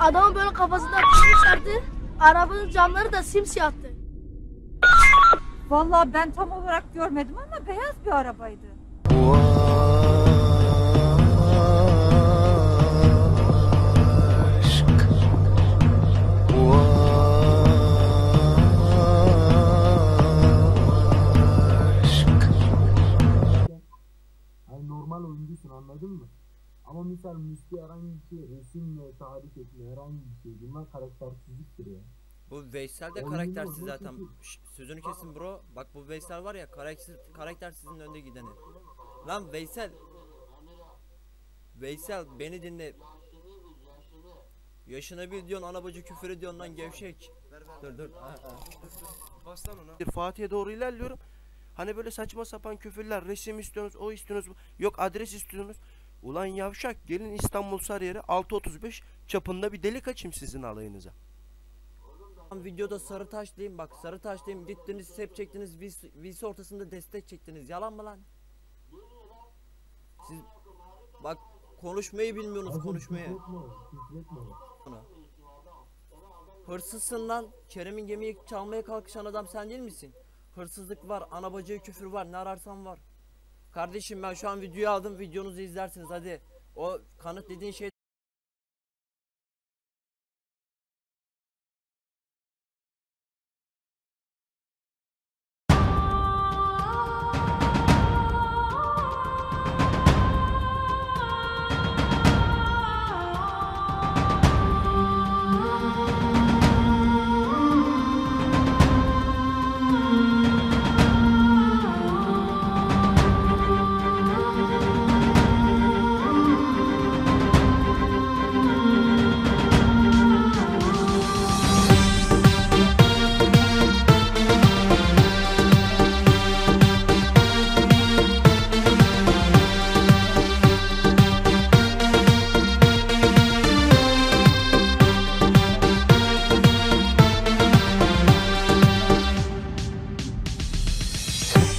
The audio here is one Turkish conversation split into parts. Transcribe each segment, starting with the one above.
Adamın böyle kafasından tutmuşlardı. Arabanın camları da simsiyahtı. Vallahi ben tam olarak görmedim ama beyaz bir arabaydı. Ama misal Müslü herhangi bir şey resimle tahrik etme herhangi bir şey bunlar karaktersizliktir ya. Bu Veysel de karaktersiz zaten. Şş, sözünü kesin bro. Bak bu Veysel var ya karakter karaktersizin önde gideni. Lan Veysel. Veysel beni dinle. Yaşına bil diyorsun ana bacı küfür ediyorsun lan gevşek. Dur dur. Ha, ha. Bastan ona. Fatih'e doğru ilerliyorum. Hani böyle saçma sapan küfürler, resim istiyorsunuz, o istiyorsunuz, yok adres istiyorsunuz. Ulan yavşak gelin İstanbul Sarıyer'e 635 çapında bir delik açayım sizin alayınıza. Videoda sarı taşlayayım bak sarı taşlayayım gittiniz sep çektiniz vis, vis ortasında destek çektiniz yalan mı lan? Siz bak konuşmayı bilmiyorsunuz konuşmayı. Hırsızsın lan. Kerem'in gemiyi çalmaya kalkışan adam sen değil misin? Hırsızlık var, ana bacıya küfür var, ne ararsan var. Kardeşim ben şu an videoyu aldım, videonuzu izlersiniz hadi. O kanıt dediğin şey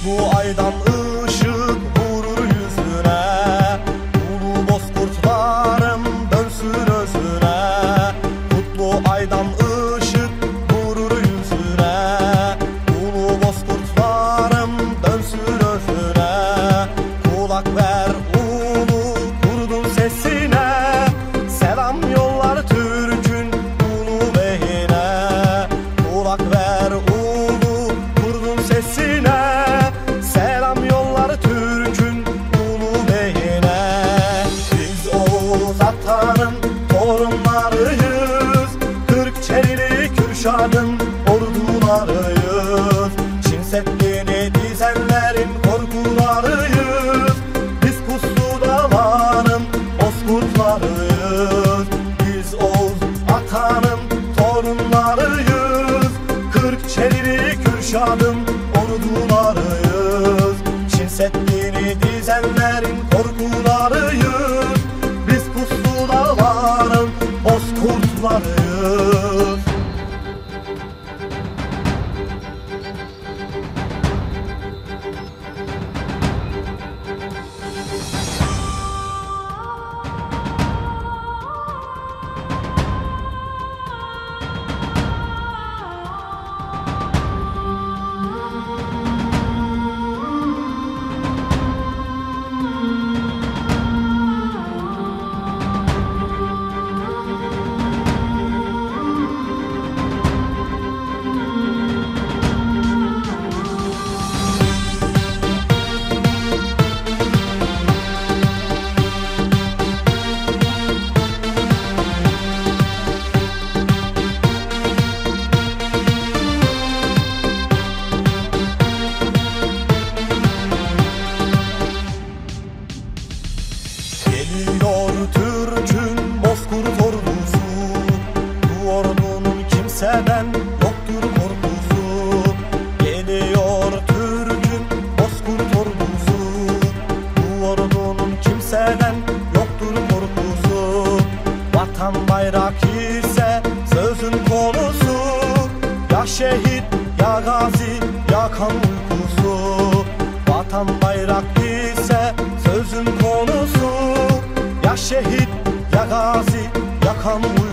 Bu aydan ışık Kürşad'ın ordularıyız. Çin Seddi'ni dizenlerin korkularıyız Vatan bayrak ise sözün konusu. Ya şehit ya gazi ya kan uykusu. Vatan bayrak ise sözün konusu. Ya şehit ya gazi ya kan uykusu